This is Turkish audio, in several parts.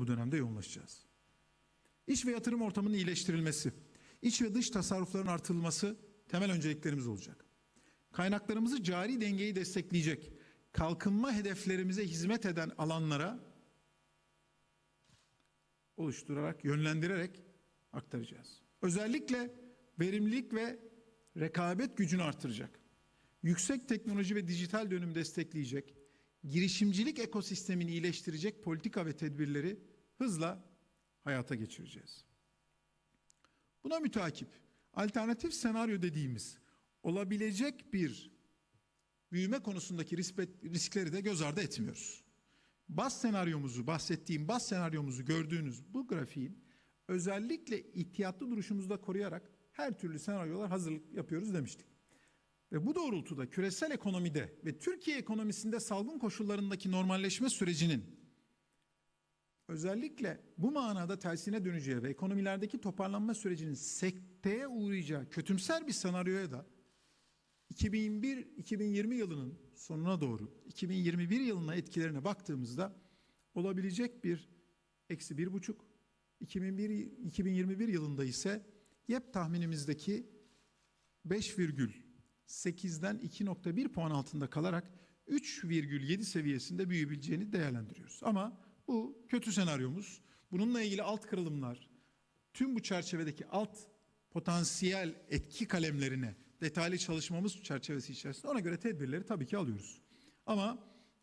bu dönemde yoğunlaşacağız. İş ve yatırım ortamının iyileştirilmesi, iç ve dış tasarrufların artırılması temel önceliklerimiz olacak. Kaynaklarımızı cari dengeyi destekleyecek, kalkınma hedeflerimize hizmet eden alanlara oluşturarak, yönlendirerek aktaracağız. Özellikle verimlilik ve rekabet gücünü artıracak. Yüksek teknoloji ve dijital dönüm destekleyecek, girişimcilik ekosistemini iyileştirecek politika ve tedbirleri hızla hayata geçireceğiz. Buna mütakip alternatif senaryo dediğimiz olabilecek bir büyüme konusundaki riskleri de göz ardı etmiyoruz. Bas senaryomuzu, bahsettiğim bas senaryomuzu gördüğünüz bu grafiğin özellikle ihtiyatlı duruşumuzu da koruyarak her türlü senaryolar hazırlık yapıyoruz demiştik. Ve bu doğrultuda küresel ekonomide ve Türkiye ekonomisinde salgın koşullarındaki normalleşme sürecinin özellikle bu manada tersine döneceği ve ekonomilerdeki toparlanma sürecinin sekteye uğrayacağı kötümser bir senaryoya da 2021-2020 yılının sonuna doğru 2021 yılına etkilerine baktığımızda olabilecek bir eksi bir buçuk 2001, 2021 yılında ise YEP tahminimizdeki 5,8'den 2.1 puan altında kalarak 3,7 seviyesinde büyüyebileceğini değerlendiriyoruz. Ama bu kötü senaryomuz. Bununla ilgili alt kırılımlar, tüm bu çerçevedeki alt potansiyel etki kalemlerine detaylı çalışmamız çerçevesi içerisinde ona göre tedbirleri tabii ki alıyoruz. Ama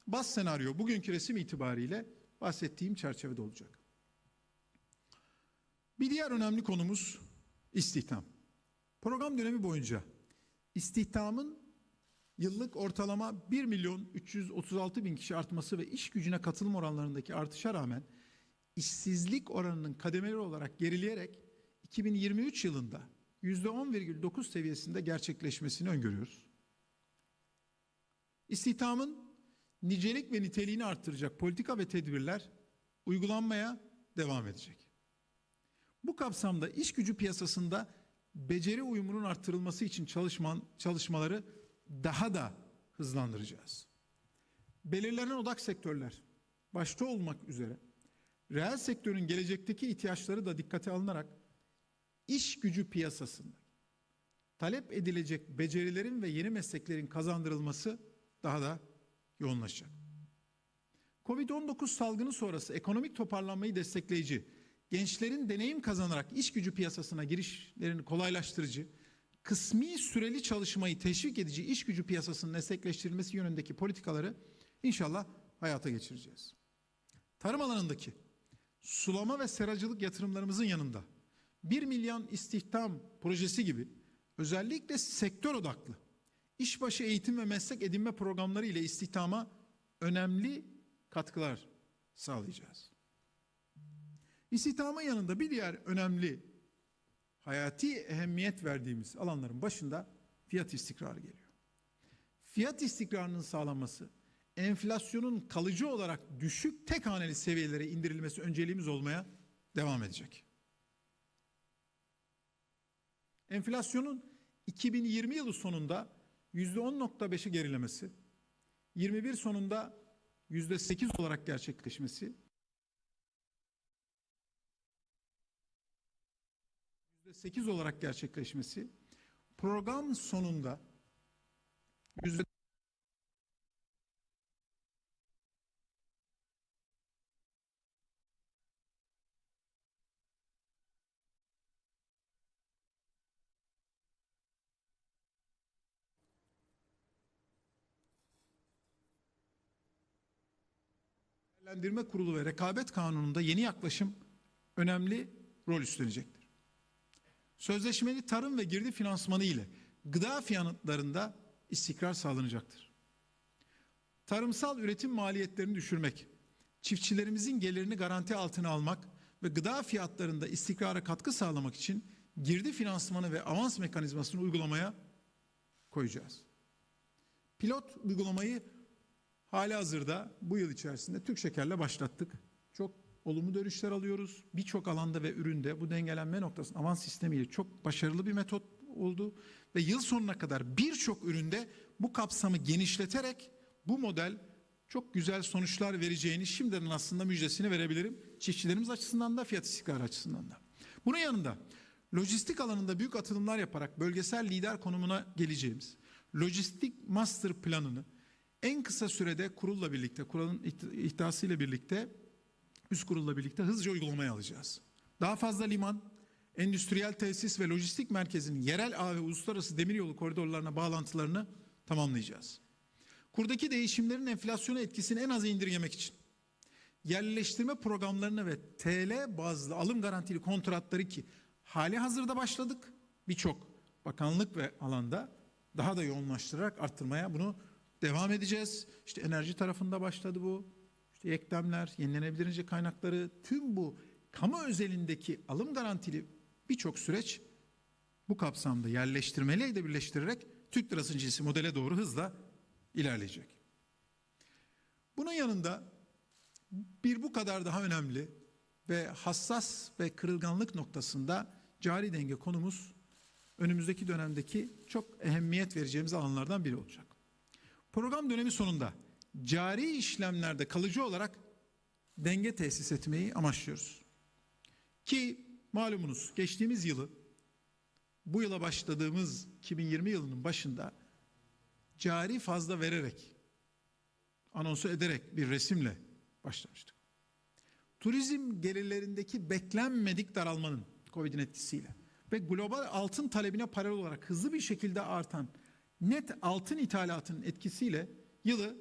bas senaryo bugünkü resim itibariyle bahsettiğim çerçevede olacak. Bir diğer önemli konumuz istihdam. Program dönemi boyunca istihdamın yıllık ortalama 1 milyon 336 bin kişi artması ve iş gücüne katılım oranlarındaki artışa rağmen işsizlik oranının kademeli olarak gerileyerek 2023 yılında %10,9 seviyesinde gerçekleşmesini öngörüyoruz. İstihdamın nicelik ve niteliğini arttıracak politika ve tedbirler uygulanmaya devam edecek. Bu kapsamda iş gücü piyasasında beceri uyumunun arttırılması için çalışman, çalışmaları daha da hızlandıracağız. Belirlenen odak sektörler başta olmak üzere reel sektörün gelecekteki ihtiyaçları da dikkate alınarak iş gücü piyasasında talep edilecek becerilerin ve yeni mesleklerin kazandırılması daha da yoğunlaşacak. Covid-19 salgını sonrası ekonomik toparlanmayı destekleyici, gençlerin deneyim kazanarak iş gücü piyasasına girişlerini kolaylaştırıcı, kısmi süreli çalışmayı teşvik edici iş gücü piyasasının esnekleştirilmesi yönündeki politikaları inşallah hayata geçireceğiz. Tarım alanındaki sulama ve seracılık yatırımlarımızın yanında 1 milyon istihdam projesi gibi özellikle sektör odaklı işbaşı eğitim ve meslek edinme programları ile istihdama önemli katkılar sağlayacağız. İstihdamın yanında bir diğer önemli hayati ehemmiyet verdiğimiz alanların başında fiyat istikrarı geliyor. Fiyat istikrarının sağlanması, enflasyonun kalıcı olarak düşük tek haneli seviyelere indirilmesi önceliğimiz olmaya devam edecek. Enflasyonun 2020 yılı sonunda %10.5'i gerilemesi, 21 sonunda %8 olarak gerçekleşmesi, %8 olarak gerçekleşmesi, program sonunda yüzde Değerlendirme Kurulu ve Rekabet Kanunu'nda yeni yaklaşım önemli rol üstlenecektir. Sözleşmeli tarım ve girdi finansmanı ile gıda fiyatlarında istikrar sağlanacaktır. Tarımsal üretim maliyetlerini düşürmek, çiftçilerimizin gelirini garanti altına almak ve gıda fiyatlarında istikrara katkı sağlamak için girdi finansmanı ve avans mekanizmasını uygulamaya koyacağız. Pilot uygulamayı hali hazırda bu yıl içerisinde Türk Şeker'le başlattık. Çok olumlu dönüşler alıyoruz. Birçok alanda ve üründe bu dengelenme noktasının avans sistemiyle çok başarılı bir metot oldu. Ve yıl sonuna kadar birçok üründe bu kapsamı genişleterek bu model çok güzel sonuçlar vereceğini şimdiden aslında müjdesini verebilirim. çiftçilerimiz açısından da fiyat istikrarı açısından da. Bunun yanında lojistik alanında büyük atılımlar yaparak bölgesel lider konumuna geleceğimiz lojistik master planını en kısa sürede kurulla birlikte, kurulun ihtasıyla birlikte, üst kurulla birlikte hızlıca uygulamaya alacağız. Daha fazla liman, endüstriyel tesis ve lojistik merkezinin yerel ağ ve uluslararası demiryolu koridorlarına bağlantılarını tamamlayacağız. Kurdaki değişimlerin enflasyona etkisini en aza indirgemek için yerleştirme programlarını ve TL bazlı alım garantili kontratları ki hali hazırda başladık birçok bakanlık ve alanda daha da yoğunlaştırarak arttırmaya bunu devam edeceğiz. İşte enerji tarafında başladı bu. İşte yeklemler, yenilenebilir kaynakları tüm bu kamu özelindeki alım garantili birçok süreç bu kapsamda yerleştirmeyle de birleştirerek Türk lirası cinsi modele doğru hızla ilerleyecek. Bunun yanında bir bu kadar daha önemli ve hassas ve kırılganlık noktasında cari denge konumuz önümüzdeki dönemdeki çok ehemmiyet vereceğimiz alanlardan biri olacak. Program dönemi sonunda cari işlemlerde kalıcı olarak denge tesis etmeyi amaçlıyoruz. Ki malumunuz geçtiğimiz yılı bu yıla başladığımız 2020 yılının başında cari fazla vererek anonsu ederek bir resimle başlamıştık. Turizm gelirlerindeki beklenmedik daralmanın Covid'in etkisiyle ve global altın talebine paralel olarak hızlı bir şekilde artan net altın ithalatının etkisiyle yılı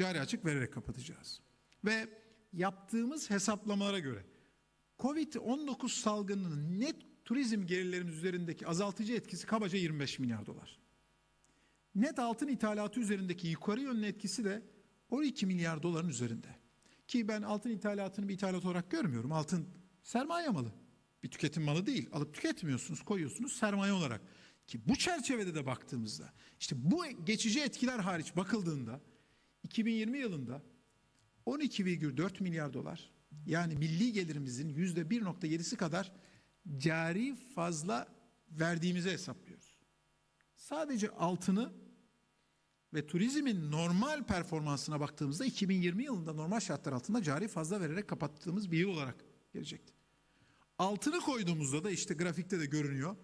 cari açık vererek kapatacağız. Ve yaptığımız hesaplamalara göre Covid-19 salgınının net turizm gelirlerimiz üzerindeki azaltıcı etkisi kabaca 25 milyar dolar. Net altın ithalatı üzerindeki yukarı yönlü etkisi de 12 milyar doların üzerinde. Ki ben altın ithalatını bir ithalat olarak görmüyorum. Altın sermaye malı. Bir tüketim malı değil. Alıp tüketmiyorsunuz, koyuyorsunuz sermaye olarak. Ki bu çerçevede de baktığımızda işte bu geçici etkiler hariç bakıldığında 2020 yılında 12,4 milyar dolar yani milli gelirimizin yüzde 1.7'si kadar cari fazla verdiğimizi hesaplıyoruz. Sadece altını ve turizmin normal performansına baktığımızda 2020 yılında normal şartlar altında cari fazla vererek kapattığımız bir yıl olarak gelecekti. Altını koyduğumuzda da işte grafikte de görünüyor.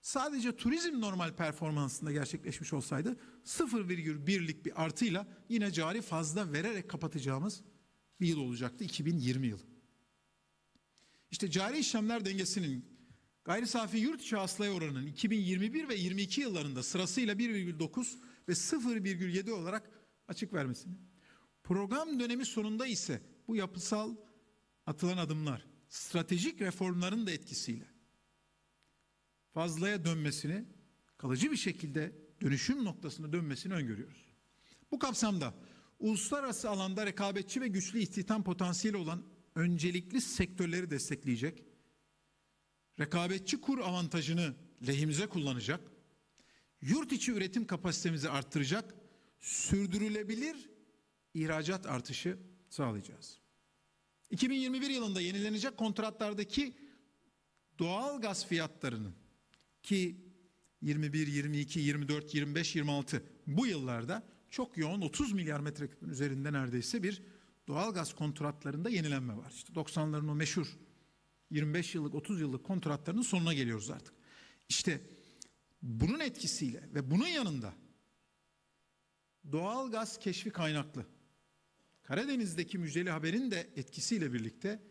Sadece turizm normal performansında gerçekleşmiş olsaydı 0,1'lik bir artıyla yine cari fazla vererek kapatacağımız bir yıl olacaktı 2020 yılı. İşte cari işlemler dengesinin gayri safi yurt içi hasılaya oranının 2021 ve 22 yıllarında sırasıyla 1,9 ve 0,7 olarak açık vermesini. Program dönemi sonunda ise bu yapısal atılan adımlar stratejik reformların da etkisiyle fazlaya dönmesini kalıcı bir şekilde dönüşüm noktasına dönmesini öngörüyoruz. Bu kapsamda uluslararası alanda rekabetçi ve güçlü istihdam potansiyeli olan öncelikli sektörleri destekleyecek, rekabetçi kur avantajını lehimize kullanacak, yurt içi üretim kapasitemizi arttıracak, sürdürülebilir ihracat artışı sağlayacağız. 2021 yılında yenilenecek kontratlardaki doğal gaz fiyatlarının ki 21, 22, 24, 25, 26 bu yıllarda çok yoğun 30 milyar metreküpün üzerinde neredeyse bir doğal gaz kontratlarında yenilenme var. İşte 90'ların o meşhur 25 yıllık 30 yıllık kontratlarının sonuna geliyoruz artık. İşte bunun etkisiyle ve bunun yanında doğal gaz keşfi kaynaklı Karadeniz'deki müjdeli haberin de etkisiyle birlikte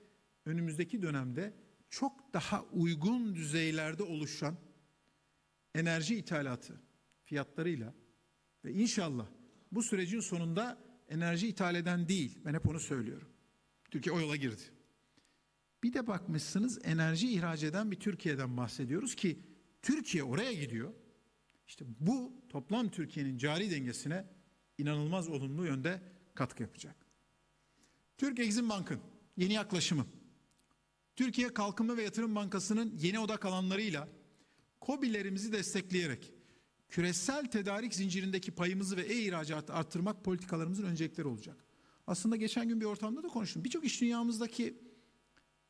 önümüzdeki dönemde çok daha uygun düzeylerde oluşan enerji ithalatı fiyatlarıyla ve inşallah bu sürecin sonunda enerji ithal eden değil. Ben hep onu söylüyorum. Türkiye o yola girdi. Bir de bakmışsınız enerji ihraç eden bir Türkiye'den bahsediyoruz ki Türkiye oraya gidiyor. İşte bu toplam Türkiye'nin cari dengesine inanılmaz olumlu yönde katkı yapacak. Türk Exim Bank'ın yeni yaklaşımı, Türkiye Kalkınma ve Yatırım Bankası'nın yeni odak alanlarıyla KOBİ'lerimizi destekleyerek küresel tedarik zincirindeki payımızı ve e-ihracatı arttırmak politikalarımızın öncelikleri olacak. Aslında geçen gün bir ortamda da konuştum. Birçok iş dünyamızdaki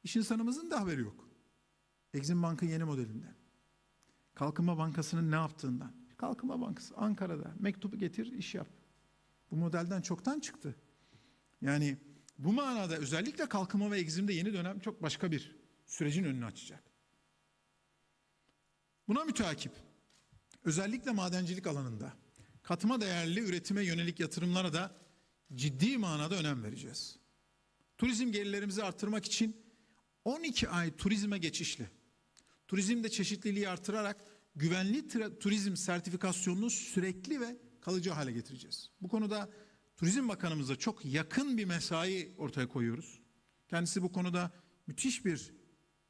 iş insanımızın da haberi yok. Exim Bank'ın yeni modelinden. Kalkınma Bankası'nın ne yaptığından. Kalkınma Bankası Ankara'da mektubu getir iş yap. Bu modelden çoktan çıktı. Yani Bu manada özellikle kalkınma ve egzimde yeni dönem çok başka bir sürecin önünü açacak. Buna müteakip özellikle madencilik alanında katma değerli üretime yönelik yatırımlara da ciddi manada önem vereceğiz. Turizm gelirlerimizi artırmak için 12 ay turizme geçişli, turizmde çeşitliliği artırarak güvenli turizm sertifikasyonunu sürekli ve kalıcı hale getireceğiz. Bu konuda Turizm Bakanımızla çok yakın bir mesai ortaya koyuyoruz. Kendisi bu konuda müthiş bir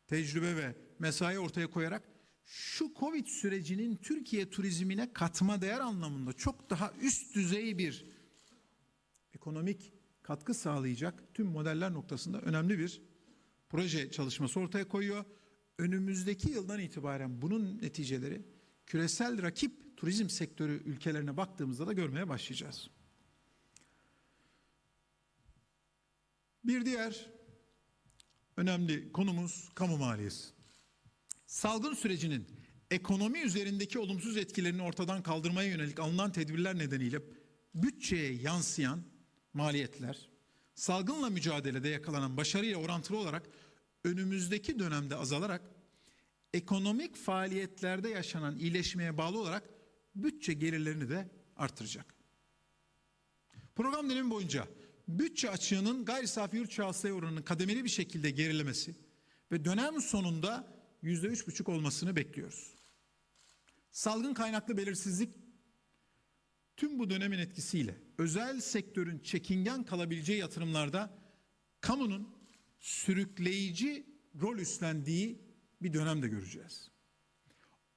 tecrübe ve mesai ortaya koyarak şu Covid sürecinin Türkiye turizmine katma değer anlamında çok daha üst düzey bir ekonomik katkı sağlayacak tüm modeller noktasında önemli bir proje çalışması ortaya koyuyor. Önümüzdeki yıldan itibaren bunun neticeleri küresel rakip turizm sektörü ülkelerine baktığımızda da görmeye başlayacağız. Bir diğer önemli konumuz kamu maliyesi. Salgın sürecinin ekonomi üzerindeki olumsuz etkilerini ortadan kaldırmaya yönelik alınan tedbirler nedeniyle bütçeye yansıyan maliyetler, salgınla mücadelede yakalanan başarıyla orantılı olarak önümüzdeki dönemde azalarak ekonomik faaliyetlerde yaşanan iyileşmeye bağlı olarak bütçe gelirlerini de artıracak. Program dönemi boyunca bütçe açığının gayri safi yurt hasılaya oranının kademeli bir şekilde gerilemesi ve dönem sonunda yüzde üç buçuk olmasını bekliyoruz. Salgın kaynaklı belirsizlik tüm bu dönemin etkisiyle özel sektörün çekingen kalabileceği yatırımlarda kamunun sürükleyici rol üstlendiği bir dönemde göreceğiz.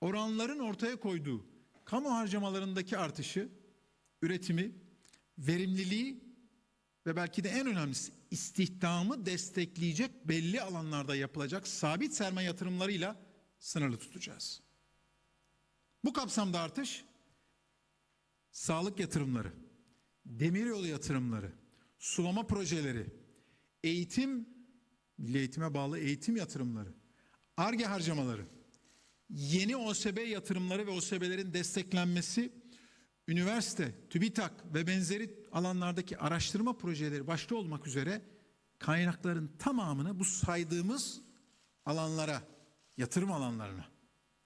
Oranların ortaya koyduğu kamu harcamalarındaki artışı, üretimi, verimliliği ve belki de en önemlisi istihdamı destekleyecek belli alanlarda yapılacak sabit sermaye yatırımlarıyla sınırlı tutacağız. Bu kapsamda artış sağlık yatırımları, demiryolu yatırımları, sulama projeleri, eğitim, milli eğitime bağlı eğitim yatırımları, ARGE harcamaları, yeni OSB yatırımları ve OSB'lerin desteklenmesi, üniversite, TÜBİTAK ve benzeri alanlardaki araştırma projeleri başta olmak üzere kaynakların tamamını bu saydığımız alanlara, yatırım alanlarına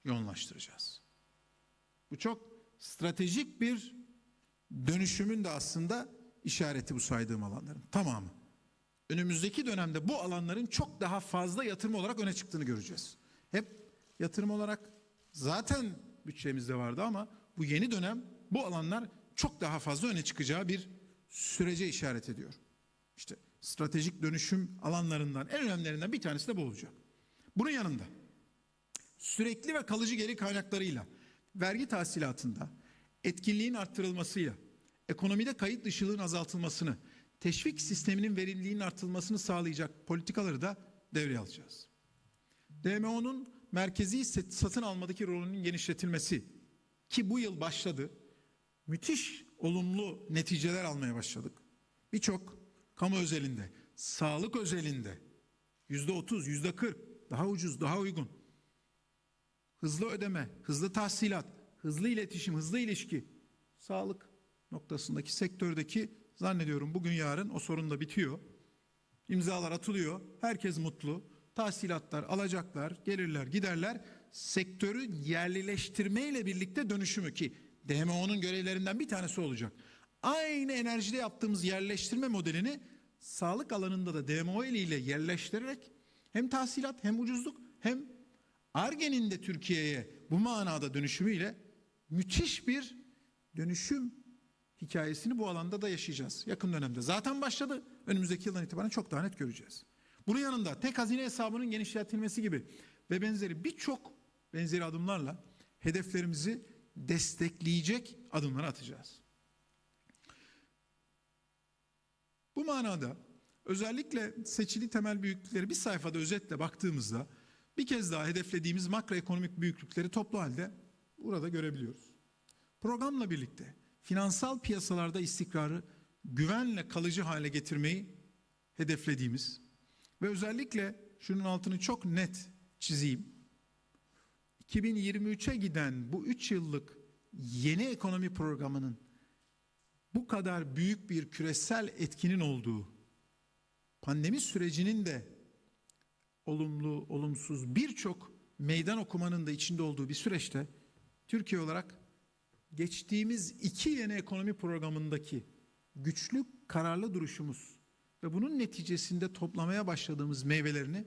yoğunlaştıracağız. Bu çok stratejik bir dönüşümün de aslında işareti bu saydığım alanların tamamı. Önümüzdeki dönemde bu alanların çok daha fazla yatırım olarak öne çıktığını göreceğiz. Hep yatırım olarak zaten bütçemizde vardı ama bu yeni dönem bu alanlar çok daha fazla öne çıkacağı bir sürece işaret ediyor. İşte stratejik dönüşüm alanlarından en önemlilerinden bir tanesi de bu olacak. Bunun yanında sürekli ve kalıcı geri kaynaklarıyla vergi tahsilatında etkinliğin arttırılmasıyla ekonomide kayıt dışılığın azaltılmasını, teşvik sisteminin verimliliğinin artırılmasını sağlayacak politikaları da devreye alacağız. DMO'nun merkezi satın almadaki rolünün genişletilmesi ki bu yıl başladı. Müthiş olumlu neticeler almaya başladık. Birçok kamu özelinde, sağlık özelinde yüzde otuz, yüzde kırk daha ucuz, daha uygun. Hızlı ödeme, hızlı tahsilat, hızlı iletişim, hızlı ilişki, sağlık noktasındaki sektördeki zannediyorum bugün yarın o sorun da bitiyor. İmzalar atılıyor, herkes mutlu. Tahsilatlar, alacaklar, gelirler, giderler. Sektörü yerlileştirmeyle birlikte dönüşümü ki DMO'nun görevlerinden bir tanesi olacak. Aynı enerjide yaptığımız yerleştirme modelini sağlık alanında da DMO eliyle yerleştirerek hem tahsilat hem ucuzluk hem Arge'nin de Türkiye'ye bu manada dönüşümüyle müthiş bir dönüşüm hikayesini bu alanda da yaşayacağız yakın dönemde. Zaten başladı. Önümüzdeki yıldan itibaren çok daha net göreceğiz. Bunun yanında tek hazine hesabının genişletilmesi gibi ve benzeri birçok benzeri adımlarla hedeflerimizi destekleyecek adımları atacağız. Bu manada özellikle seçili temel büyüklükleri bir sayfada özetle baktığımızda bir kez daha hedeflediğimiz makroekonomik büyüklükleri toplu halde burada görebiliyoruz. Programla birlikte finansal piyasalarda istikrarı güvenle kalıcı hale getirmeyi hedeflediğimiz ve özellikle şunun altını çok net çizeyim. 2023'e giden bu 3 yıllık yeni ekonomi programının bu kadar büyük bir küresel etkinin olduğu pandemi sürecinin de olumlu, olumsuz birçok meydan okumanın da içinde olduğu bir süreçte Türkiye olarak geçtiğimiz iki yeni ekonomi programındaki güçlü, kararlı duruşumuz ve bunun neticesinde toplamaya başladığımız meyvelerini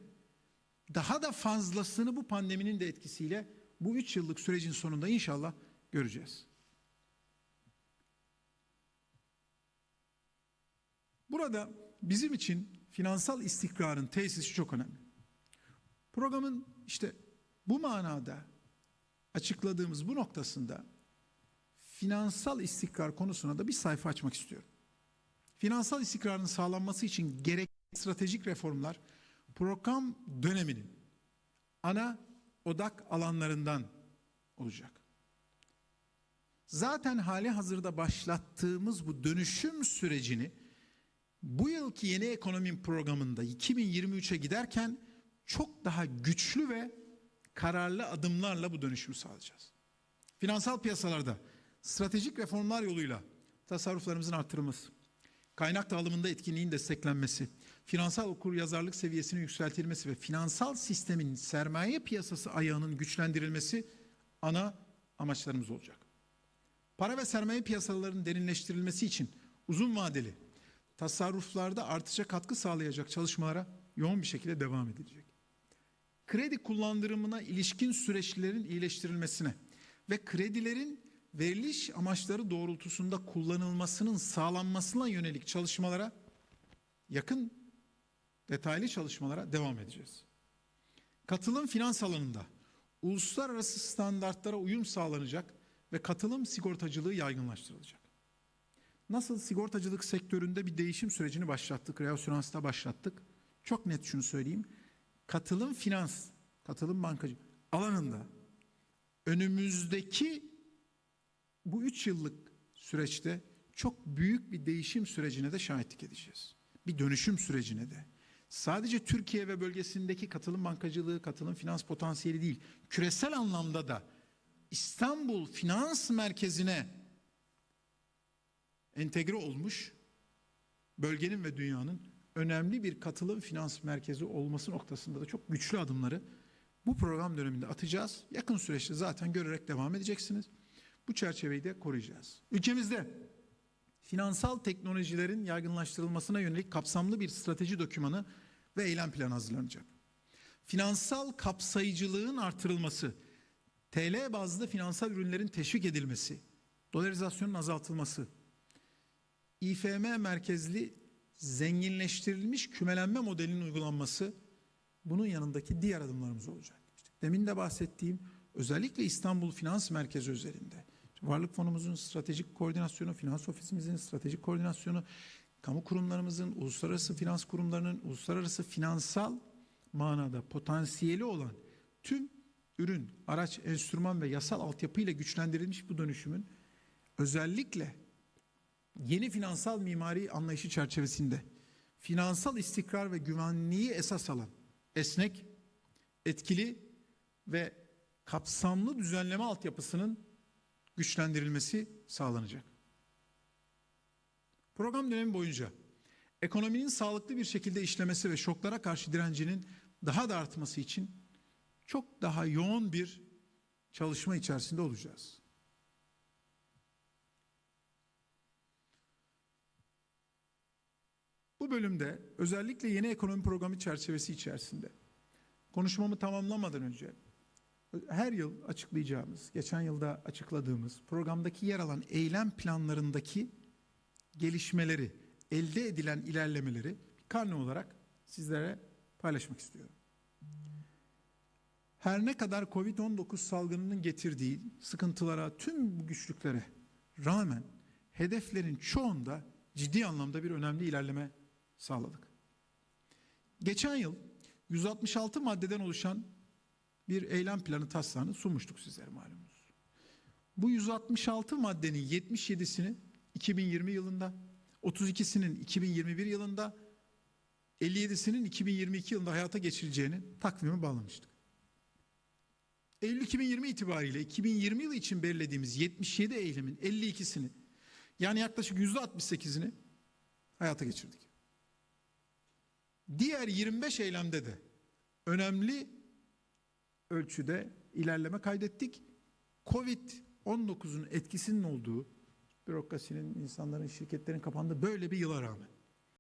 daha da fazlasını bu pandeminin de etkisiyle bu üç yıllık sürecin sonunda inşallah göreceğiz. Burada bizim için finansal istikrarın tesisi çok önemli. Programın işte bu manada açıkladığımız bu noktasında finansal istikrar konusuna da bir sayfa açmak istiyorum. Finansal istikrarın sağlanması için gerek stratejik reformlar program döneminin ana odak alanlarından olacak. Zaten hali hazırda başlattığımız bu dönüşüm sürecini bu yılki yeni ekonomi programında 2023'e giderken çok daha güçlü ve kararlı adımlarla bu dönüşümü sağlayacağız. Finansal piyasalarda stratejik reformlar yoluyla tasarruflarımızın artırılması, kaynak dağılımında etkinliğin desteklenmesi, finansal okur yazarlık seviyesinin yükseltilmesi ve finansal sistemin sermaye piyasası ayağının güçlendirilmesi ana amaçlarımız olacak. Para ve sermaye piyasalarının derinleştirilmesi için uzun vadeli tasarruflarda artışa katkı sağlayacak çalışmalara yoğun bir şekilde devam edilecek. Kredi kullandırımına ilişkin süreçlerin iyileştirilmesine ve kredilerin veriliş amaçları doğrultusunda kullanılmasının sağlanmasına yönelik çalışmalara yakın detaylı çalışmalara devam edeceğiz. Katılım finans alanında uluslararası standartlara uyum sağlanacak ve katılım sigortacılığı yaygınlaştırılacak. Nasıl sigortacılık sektöründe bir değişim sürecini başlattık, reasüransta başlattık. Çok net şunu söyleyeyim. Katılım finans, katılım bankacı alanında önümüzdeki bu üç yıllık süreçte çok büyük bir değişim sürecine de şahitlik edeceğiz. Bir dönüşüm sürecine de. Sadece Türkiye ve bölgesindeki katılım bankacılığı, katılım finans potansiyeli değil, küresel anlamda da İstanbul Finans Merkezi'ne entegre olmuş bölgenin ve dünyanın önemli bir katılım finans merkezi olması noktasında da çok güçlü adımları bu program döneminde atacağız. Yakın süreçte zaten görerek devam edeceksiniz. Bu çerçeveyi de koruyacağız. Ülkemizde finansal teknolojilerin yaygınlaştırılmasına yönelik kapsamlı bir strateji dokümanı ve eylem planı hazırlanacak. Finansal kapsayıcılığın artırılması, TL bazlı finansal ürünlerin teşvik edilmesi, dolarizasyonun azaltılması, İFM merkezli zenginleştirilmiş kümelenme modelinin uygulanması bunun yanındaki diğer adımlarımız olacak. İşte demin de bahsettiğim özellikle İstanbul Finans Merkezi üzerinde varlık fonumuzun stratejik koordinasyonu, finans ofisimizin stratejik koordinasyonu, kamu kurumlarımızın, uluslararası finans kurumlarının uluslararası finansal manada potansiyeli olan tüm ürün, araç, enstrüman ve yasal altyapıyla güçlendirilmiş bu dönüşümün özellikle yeni finansal mimari anlayışı çerçevesinde finansal istikrar ve güvenliği esas alan esnek, etkili ve kapsamlı düzenleme altyapısının güçlendirilmesi sağlanacak. Program dönemi boyunca ekonominin sağlıklı bir şekilde işlemesi ve şoklara karşı direncinin daha da artması için çok daha yoğun bir çalışma içerisinde olacağız. Bu bölümde özellikle yeni ekonomi programı çerçevesi içerisinde konuşmamı tamamlamadan önce her yıl açıklayacağımız, geçen yılda açıkladığımız programdaki yer alan eylem planlarındaki gelişmeleri, elde edilen ilerlemeleri karne olarak sizlere paylaşmak istiyorum. Her ne kadar Covid-19 salgınının getirdiği sıkıntılara, tüm bu güçlüklere rağmen hedeflerin çoğunda ciddi anlamda bir önemli ilerleme sağladık. Geçen yıl 166 maddeden oluşan bir eylem planı taslağını sunmuştuk sizlere malumunuz. Bu 166 maddenin 77'sini 2020 yılında, 32'sinin 2021 yılında, 57'sinin 2022 yılında hayata geçirileceğini takvime bağlamıştık. Eylül 2020 itibariyle 2020 yılı için belirlediğimiz 77 eylemin 52'sini yani yaklaşık %68'ini hayata geçirdik. Diğer 25 eylemde de önemli ölçüde ilerleme kaydettik. Covid-19'un etkisinin olduğu bürokrasinin, insanların, şirketlerin kapandığı böyle bir yıla rağmen.